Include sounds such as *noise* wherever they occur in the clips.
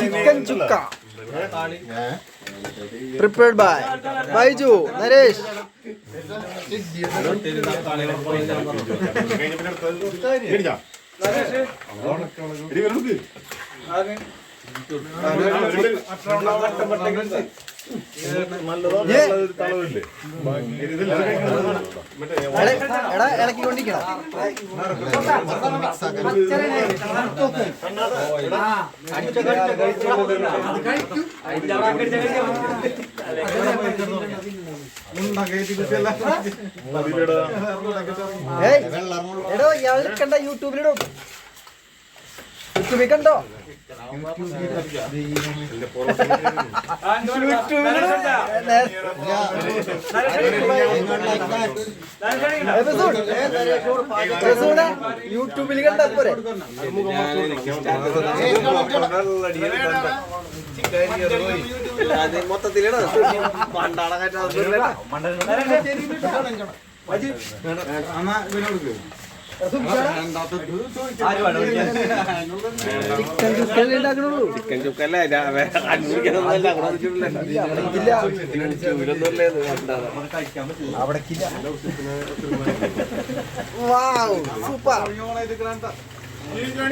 Chicken chukka. Prepared by Baiju Naresh. എടാ ഇളക്കിക്കൊണ്ടിരിക്കണം. എടോ ഇയാൾ കണ്ട യൂട്യൂബിലിടും. യൂട്യൂബിൽ കണ്ടോ യൂട്യൂബിൽ കണ്ട പോരെ? മൊത്തത്തിലിടോ. ചിക്കൻ ചുക്കല്ലേ ഉണ്ടാക്കണുള്ളൂ ചിക്കൻ ചുക്കല്ല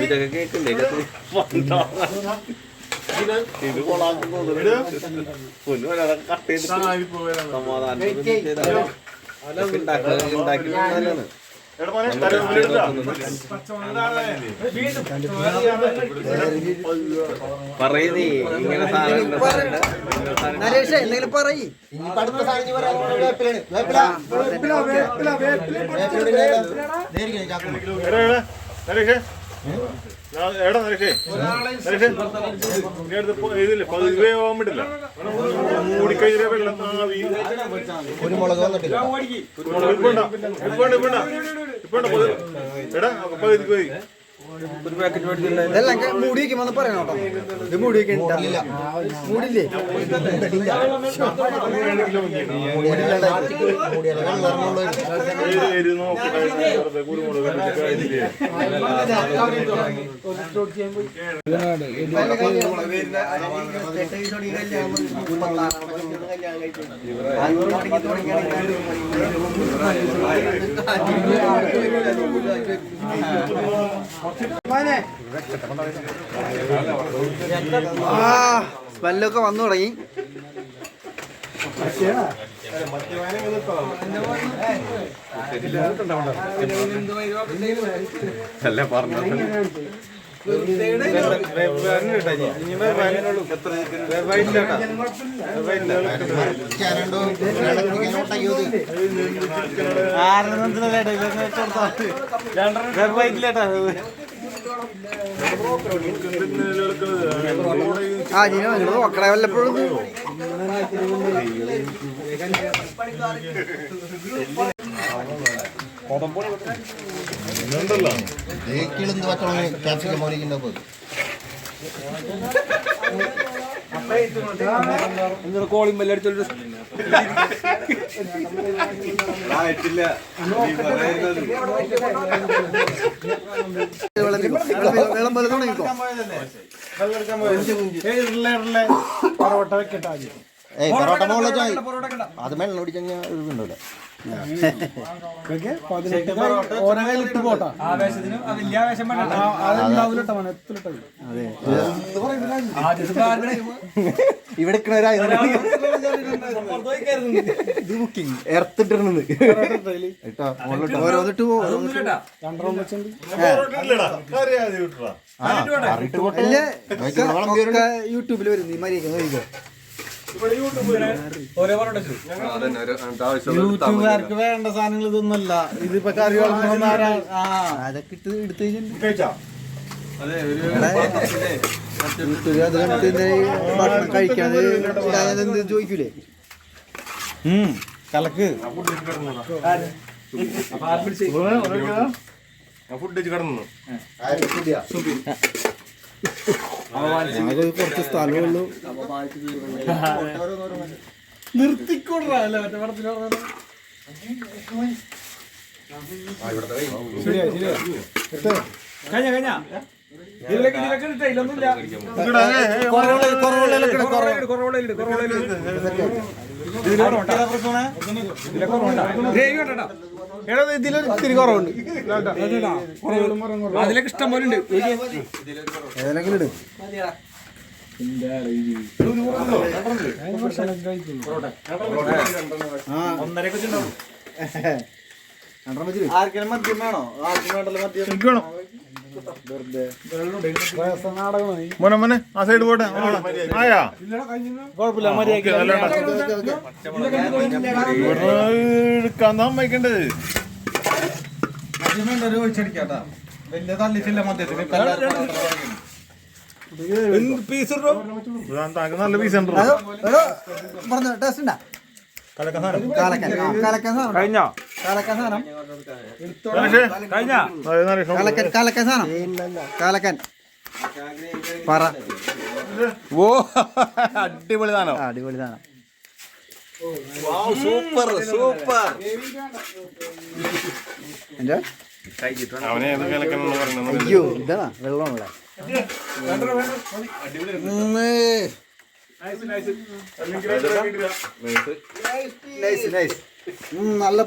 ഇതൊക്കെ കേൾക്കണ്ടേ കട്ട് സമാധാനം ഉണ്ടാക്കി ഉണ്ടാക്കി പറയുന്നേ ഇങ്ങനെ. നരേഷ് എന്തെങ്കിലും പറയ് നരേഷേ. നരേഷേ നീ അടുത്ത് പോ- ഇതില്ലേ പതിവേ പോകാൻ പറ്റില്ല. മൂടിക്കഴിഞ്ഞ വെള്ളം ആവി. കുരുമുളക് വന്നിട്ടില്ല. കുരുമുളക് ഇപ്പണ്ട ഇപ്പണ്ട ഇപ്പണ്ട ഇപ്പണ്ട പതി- എടാ പകുതി പകുതി ഇതെല്ലാം ക- മൂടി വെക്കുമ്പോ ഒന്ന് പറയണം കേട്ടോ. ഇത് മൂടി വെക്കണില്ല മൂടില്ലേ മൂടിയാലേ ആ സ്മെല്ലൊക്കെ വന്നു തുടങ്ങി. അല്ല കുടിക്കാൻ ഒട്ടയ്ക്കത് ആ ജീനോ നിങ്ങൾ മക്കളെ വല്ലപ്പോഴും ഇത്. ഇതുണ്ടല്ലോ കിളുന്ത് പച്ചമുളക് ക്യാപ്സിക്കം മോലിക്കുന്ന പോയി കോളിംഗ് ഏയ് പൊറോട്ട അത് ഇവിടെ ഇത് ബുക്കിംഗ് എർത്തിട്ടിരുന്നത് കേട്ടോ ഓരോന്നിട്ട് യൂട്യൂബിൽ വരുന്നു ഈ നോക്കിക്കോ. യൂട്യൂബുകാർക്ക് വേണ്ട സാധനങ്ങൾ ഇതൊന്നല്ല ഇതിപ്പോ കറി വളർത്തുന്ന അതൊക്കെ ഇട്ട് എടുത്ത് ഭക്ഷണം കഴിക്കാതെ എന്ത് ചോദിക്കൂലേ? ഉം, കലക്ക്. ഞാൻ ഫുഡ് കിടന്നു. ഞങ്ങൾക്ക് കുറച്ച് സ്ഥലമുള്ളൂ നിർത്തിക്കൊടുറാ അല്ലേ മറ്റേ പടത്തിൽ കഴിഞ്ഞ കഴിഞ്ഞ ഇതിലേക്ക് ഇതിലേക്ക് ഇട്ടേ, കുറവുണ്ടാ? എടാ ഇതിലൊരു ഇത്തിരി കുറവുണ്ട്. അതിലേക്ക് ഇഷ്ടം പോലെ ഉണ്ട്. ഏതെങ്കിലും ഇട്. ഒന്നരക്ക് *laughs* മദ്യം വേണോ? ആർക്കും വേണ്ടല്ലോ മദ്യം? എനിക്ക് വേണം. മോനെ മോനെ ആ സൈഡ് പോട്ടെ. ആയാ? കുഴപ്പമില്ല ഒഴിച്ചടിക്കാട്ടാ വലിയ തള്ളിച്ചില്ല മദ്യത്തിന്. പീസ് താങ്കൾ നല്ല പീസ് ഉണ്ടോ? പറഞ്ഞ ടേസ്റ്റ് ഉണ്ടാ? കാലക്കൻ ആ, കാലക്കൻ സാധനം. കഴിഞ്ഞോ? കാലക്കൻ സാധനം. കഴിഞ്ഞാ? കാലക്കൻ കാലക്കൻ സാധനം. കാലക്കൻ. പറ. ഓ അടിപൊളി സാധനം. അടിപൊളി സാധനം. Super super. പറയുന്നത് അയ്യോ ഇതാ വെള്ളമുള്ള നൈസ് നൈസ് നല്ല